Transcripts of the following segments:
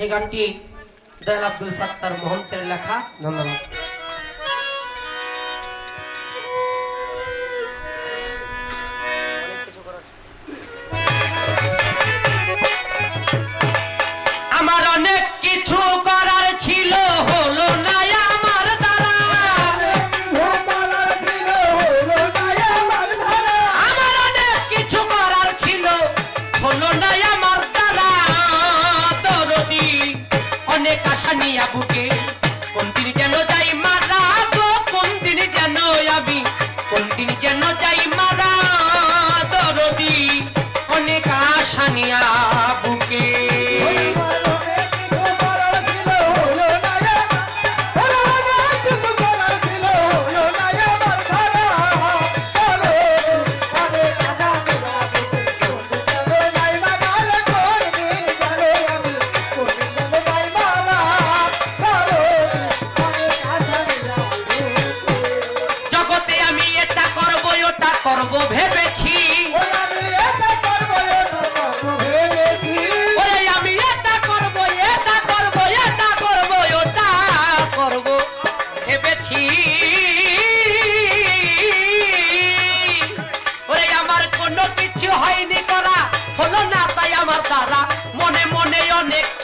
সে গানটি দয়াল আব্দুল সাত্তার মহন্তের লেখা ধন্যবাদ।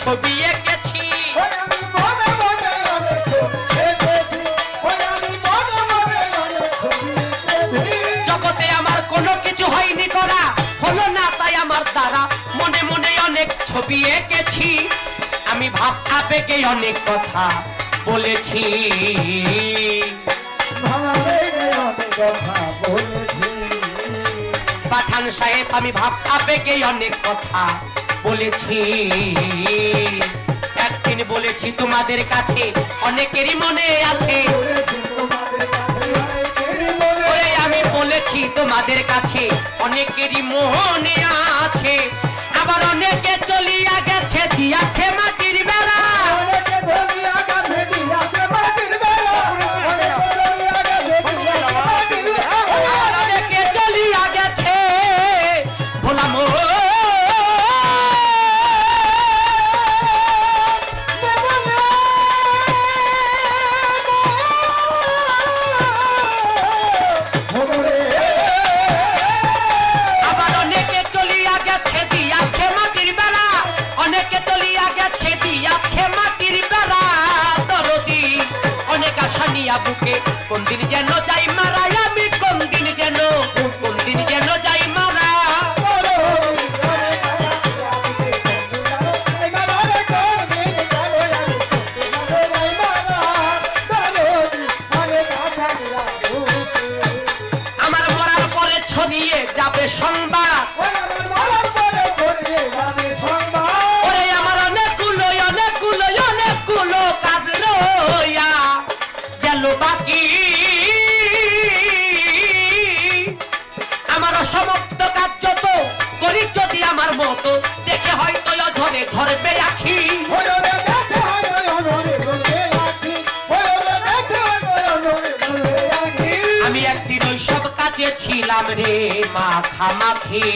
ছবি এঁকেছি জগতে আমার কোনো কিছু হয়নি করা। হলো না তাই আমার দ্বারা মনে মনে অনেক ছবি এঁকেছি আমি ভাব আবেগে অনেক কথা বলেছি। পাঠান সাহেব, আমি ভাব আবেগে অনেক কথা বলেছি। একদিন বলেছি তোমাদের কাছে, অনেকেরই মনে আছে। আমি বলেছি তোমাদের কাছে, অনেকেরই মনে আছে। আবার অনেকে চলিয়া গেছে, দিয়াছে মাটির বুকে কোন দিন যেন যাই মারা আমি দেখে হয়তো ঝরে ঝরবে আখি আমি একদিন ওই সব কাজে ছিলাম রে মাখামাখি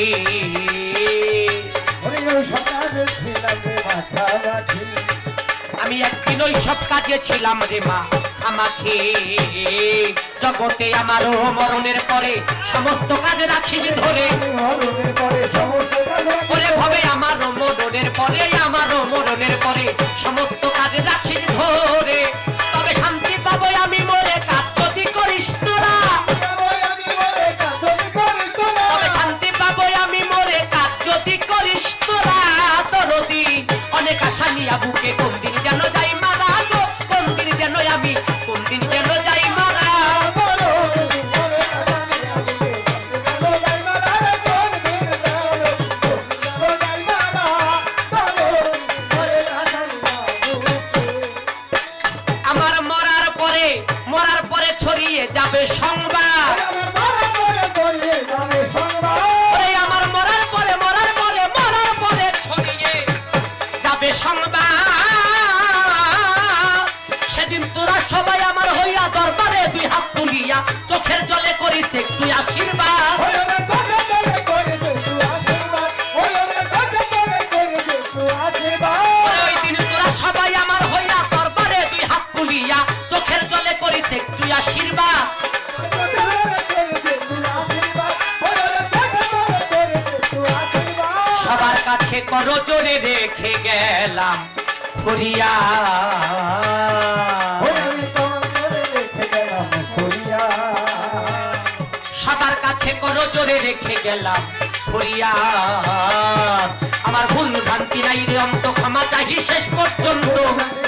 আমি একদিন ওই সব কাজে ছিলাম রে মা আমাকে জগতে আমার মরণের পরে সমস্ত কাজে রাখিস ধরে। ওরে ভবে আমার মরণের পরে, আমারও মরণের পরে সমস্ত কাজে রাখিস ধরে। তবে শান্তি পাবো আমি মরে, কাজ যদি করিস তোরা। তবে শান্তি পাবো আমি মরে, কাজ যদি করিস তোরা। তো নদী অনেক আশা নিয়া বুকে কোন ছড়িয়ে যাবে সংবাদ। আমার মরার পরে মরার পরে মরার পরে ছড়িয়ে যাবে সংবাদ। সেদিন তোরা সবাই আমার হইয়া দরবারে দুই হাত তুলিয়া চোখের করো, জোরে রেখে গেলাম করিয়া। সবার কাছে করো, জোরে রেখে গেলাম করিয়া। আমার ভুল ভ্রান্তি নাই রে অন্ত, ক্ষমা চাহি শেষ পর্যন্ত।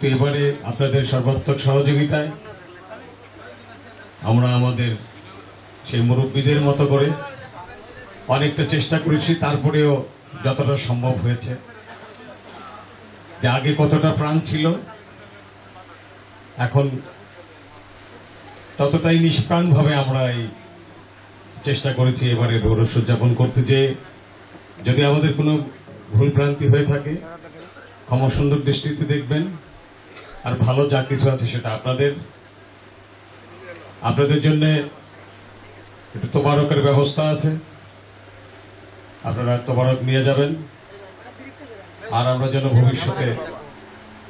কিন্তু এবারে আপনাদের সর্বাত্মক সহযোগিতায় আমরা আমাদের সেই মুরব্বীদের মতো করে অনেকটা চেষ্টা করেছি, তারপরেও যতটা সম্ভব হয়েছে। যে আগে কতটা প্রাণ ছিল, এখন ততটাই নিষ্প্রাণভাবে আমরা এই চেষ্টা করেছি এবারে দৌড়স উদযাপন করতে যে যদি আমাদের কোনো ভুল ভ্রান্তি হয়ে থাকে, ক্ষমা সুন্দর দৃষ্টিতে দেখবেন। আর ভালো যা কিছু আছে সেটা আপনাদের। আপনাদের জন্য একটু তোবারকের ব্যবস্থা আছে। আপনারা তোবারক নিয়ে যাবেন। আর আমরা যেন ভবিষ্যতে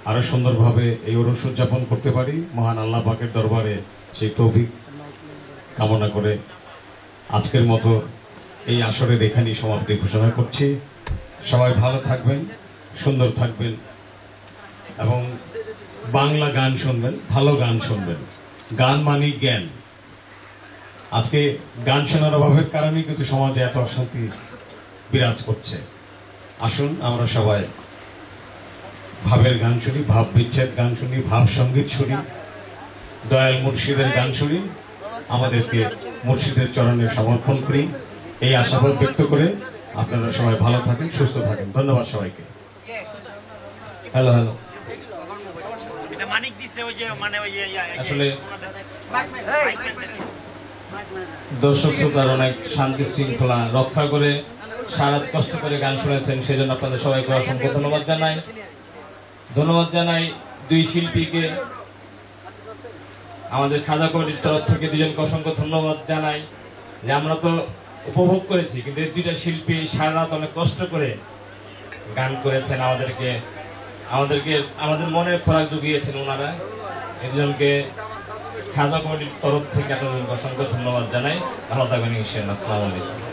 আরও সুন্দরভাবে এই ওরস উদযাপন করতে পারি। মহান আল্লাহ পাকের দরবারে সেই তৌফিক কামনা করে আজকের মতো এই আসরের এখানেই সমাপ্তি ঘোষণা করছি। সবাই ভালো থাকবেন, সুন্দর থাকবেন এবং বাংলা গান শুনবেন, ভালো গান শুনবেন। গান মানি জ্ঞান। আজকে গান শোনার অভাবের কারণেই কিন্তু সমাজে এত অশান্তি বিরাজ করছে। আসুন আমরা সবাই ভাবের গান শুনি, ভাব বিচ্ছেদ গান শুনি, ভাব সংগীত শুনি। দয়াল মুর্শিদের গান শুনি। আমাদেরকে মুর্শিদের চরণে সমর্পণ করি। এই আশাবাদ ব্যক্ত করে আপনারা সবাই ভালো থাকেন, সুস্থ থাকেন। ধন্যবাদ সবাইকে। Hello hello. মানিক দিছে ওই যে মানে ওই যে আসলে দর্শক শ্রোতার অনেক শান্তি শৃঙ্খলা রক্ষা করে সারাত কষ্ট করে গান শুনেছেন সেজন্য আপনাদের সবাইকে অসংখ্য ধন্যবাদ জানাই। ধন্যবাদ জানাই দুই শিল্পীকে। আমাদের খাজা কমিটির তরফ থেকে দুজনকে অসংখ্য ধন্যবাদ জানাই। যে আমরা তো উপভোগ করেছি কিন্তু এই দুইটা শিল্পী সারা রাত অনেক কষ্ট করে গান করেছেন আমাদেরকে। আমাদেরকে আমাদের মনে খোরাক জুগিয়েছেন ওনারা একজনকে খাজা কমিটির তরফ থেকে আপনাদের অসংখ্য ধন্যবাদ জানাই ভালো থাকবেন ইনশাআল্লাহ আসসালামু আলাইকুম